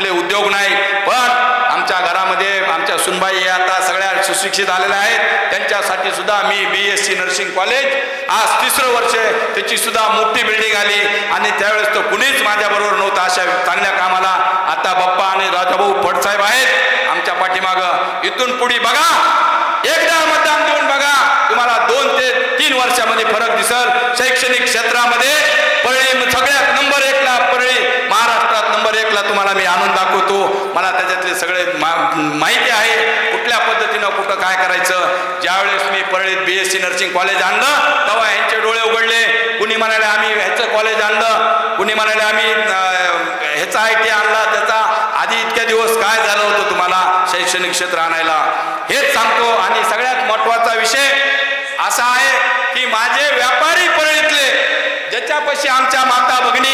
कुठले उद्योग नाही पण आमच्या घरामध्ये आमच्या सुनबाई आता सगळ्या सुशिक्षित आलेल्या आहेत. त्यांच्यासाठी सुद्धा मी B S C nursing college आज तिसरं वर्ष त्याची सुद्धा मोठी बिल्डिंग आली आणि त्यावेळेस तर कुणीच माझ्याबरोबर नव्हतं अशा चांगल्या कामाला. आता बाप्पा आणि राजाभाऊ फडसाहेब आहेत आमच्या पाठीमागं. इथून पुढे बघा. एकदा मतदान देऊन बघा. तुम्हाला दोन ते तीन वर्षामध्ये फरक दिसल. शैक्षणिक क्षेत्रामध्ये परळी सगळ्यात नंबर एकला परळी महाराष्ट्रात नंबर एकला तुम्हाला मी आणून दाखवतो मला त्याच्यातले सगळे मा- माहिती आहे. कुठल्या पद्धतीनं कुठं काय करायचं? ज्यावेळेस मी परळीत B S C nursing college आणलं तेव्हा ह्यांचे डोळे उघडले. कुणी म्हणाले आम्ही ह्याचं कॉलेज आणलं. कुणी म्हणाले आम्ही ह्याचा आय टी आणला. त्याचा आधी इतक्या दिवस काय झालं होतं तुम्हाला शैक्षणिक क्षेत्र आणायला? हेच सांगतो. आणि सगळ्यात महत्त्वाचा विषय असा आहे की माझे व्यापारी परळीतले ज्याच्यापाशी आमच्या माता भगिनी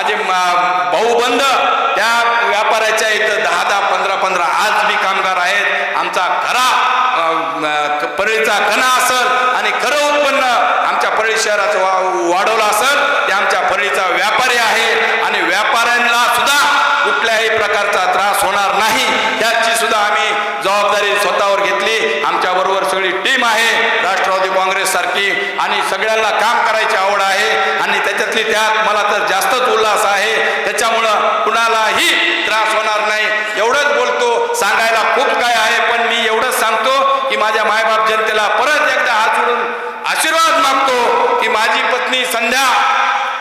माझे भाऊ बंद त्या व्यापाऱ्याच्या इथं दहा दहा पंधरा पंधरा आज बी कामगार आहेत. आमचा खरा परळीचा कणा असल आणि खरं उत्पन्न आमच्या परळी शहराचं वा- वाढवलं असल ते आमच्या परळीचा व्यापारी आहे. आणि व्यापाऱ्यांना सुद्धा कुठल्याही प्रकारचा त्रास होणार नाही. त्याची सुद्धा आम्ही जबाबदारी स्वतःवर घेतली. आमच्या बरोबर सगळी टीम आहे. राष्ट्रवादी काँग्रेस सारखी आणि सगळ्यांना काम करायची आवड आहे. आणि त्यात. मला तर जास्तच उल्हास आहे. त्याच्यामुळं कुणालाही त्रास होणार नाही. एवढंच बोलतो. सांगायला खूप काय आहे पण मी एवढंच सांगतो की माझ्या मायबाप जनतेला परत एकदा हात जोडून आशीर्वाद मागतो की माझी पत्नी संध्या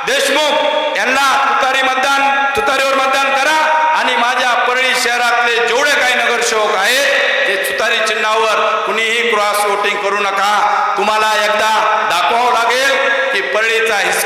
देशमुख यांना तुतारी मतदान तुतारीवर मतदान करा आणि माझ्या परळी शहरातले जेवढे काही नगरसेवक आहेत ते तुतारी चिन्हावर कुणीही क्रॉस वोटिंग करू नका. तुम्हाला एकदा दाखवावं लागेल की परळीचा हिस्सा